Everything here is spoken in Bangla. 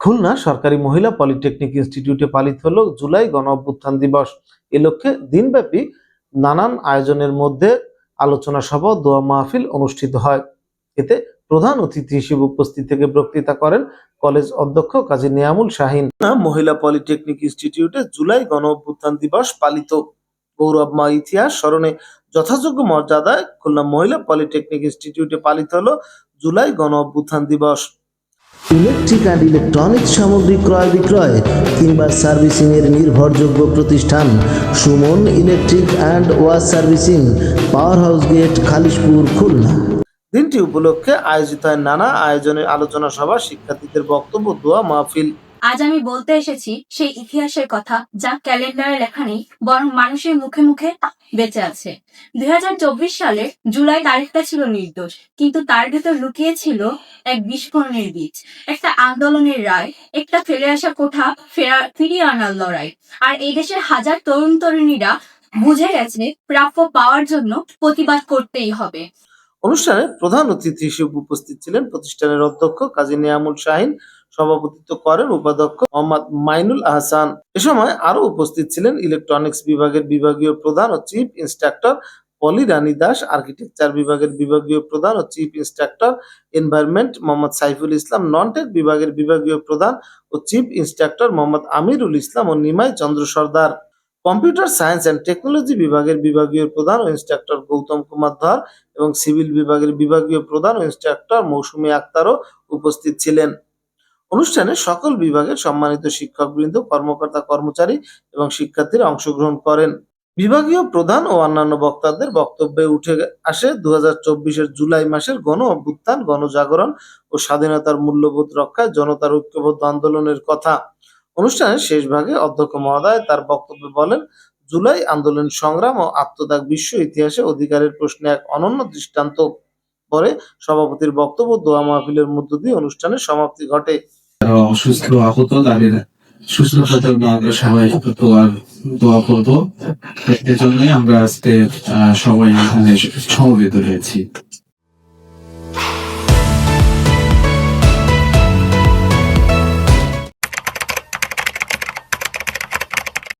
খুলনা সরকারি মহিলা পলিটেকনিক ইনস্টিটিউটে পালিত হলো জুলাই গণ অভ্যুত্থান দিবস। এ লক্ষ্যে দিনব্যাপী নানান আয়োজনের মধ্যে আলোচনা সভা দোয়া মাহফিল অনুষ্ঠিত হয়। এতে প্রধান অতিথি হিসেবে উপস্থিত থেকে বক্তৃতা করেন কলেজ অধ্যক্ষ কাজী নিয়ামুল শাহিন। মহিলা পলিটেকনিক ইনস্টিটিউটে জুলাই গণ অভ্যুত্থান দিবস পালিত। গৌরবময় ইতিহাস স্মরণে যথাযোগ্য মর্যাদায় খুলনা মহিলা পলিটেকনিক ইনস্টিটিউটে পালিত হলো জুলাই গণ অভ্যুত্থান দিবস। ইলেকট্রিক অ্যান্ড ইলেকট্রনিক্স সামগ্রী ক্রয় বিক্রয় কিংবা সার্ভিসিংয়ের নির্ভরযোগ্য প্রতিষ্ঠান Suman electric and wash servicing, power house gate, Khalishpur, Khulna. দিনটি উপলক্ষে আয়োজিত হয় নানা আয়োজনের আলোচনা সভা শিক্ষার্থীদের বক্তব্য, দোয়া, মাহফিল আজ আমি বলতে এসেছি সেই ইতিহাসের কথা যা ক্যালেন্ডারে লেখা নেই, বরং মানুষের মুখে মুখে বেঁচে আছে। দুই হাজার চব্বিশ সালে জুলাই তারিখটা ছিল নির্দোষ, কিন্তু তার ভেতর লুকিয়ে ছিল এক বিস্ফোরণের বীজ, একটা আন্দোলনের রায়, একটা ফেলে আসা কোঠা ফেরা, ফিরিয়ে আনার লড়াই। আর এই দেশের হাজার তরুণ তরুণীরা বুঝে গেছে প্রাপ্য পাওয়ার জন্য প্রতিবাদ করতেই হবে। অনুষ্ঠানে প্রধান অতিথি হিসেবে উপস্থিত ছিলেন প্রতিষ্ঠানের অধ্যক্ষ কাজী নিয়ামুল শাহিন সভাপতিত্ব করেন উপাধ্যক্ষ মোহাম্মদ মাইনুল আহসান। এ সময় আরও উপস্থিত ছিলেন ইলেকট্রনিক্স বিভাগের বিভাগীয় প্রধান ও chief instructor Poli Rani Das, architecture বিভাগের বিভাগীয় প্রধান ও chief instructor environment Mohammad Saiful Islam non tech বিভাগের বিভাগীয় প্রধান ও chief instructor Mohammad Amirul Islam O Nimai Chandra Sardar. Computer science and technology বিভাগের বিভাগীয় প্রধান ও ইন্সট্রাক্টর গৌতম কুমার ধর এবং সিভিল বিভাগের বিভাগীয় প্রধান ও ইন্সট্রাক্টর মৌসুমী আক্তারও উপস্থিত ছিলেন। অনুষ্ঠানে সকল বিভাগের সম্মানিত শিক্ষকবৃন্দ, কর্মকর্তা, কর্মচারী এবং শিক্ষার্থীরা অংশগ্রহণ করেন। বিভাগীয় প্রধান ও অন্যান্য বক্তাদের বক্তব্যে উঠে আসে দু হাজার জুলাই মাসের গণ অভ্যুত্থান, গণজাগরণ ও স্বাধীনতার মূল্যবোধ রক্ষায় জনতার ঐক্যবদ্ধ আন্দোলনের কথা। অনুষ্ঠানের শেষ ভাগে অধ্যক্ষ মহোদয় তার বক্তব্যে বলেন, জুলাই আন্দোলন সংগ্রাম ও আত্মত্যাগ বিশ্ব ইতিহাসে অধিকারের প্রশ্নে এক অনন্য দৃষ্টান্ত। পরে সভাপতির বক্তব্য দোয়া মাহফিলের মধ্য দিয়ে অনুষ্ঠানের সমাপ্তি ঘটে। অসুস্থ আহত তাদের সুস্থতার জন্য আমরা সবাই দোয়ার দোয়া করব। জন্যই আমরা আজকে সবাই এখানে সমবেত হয়েছি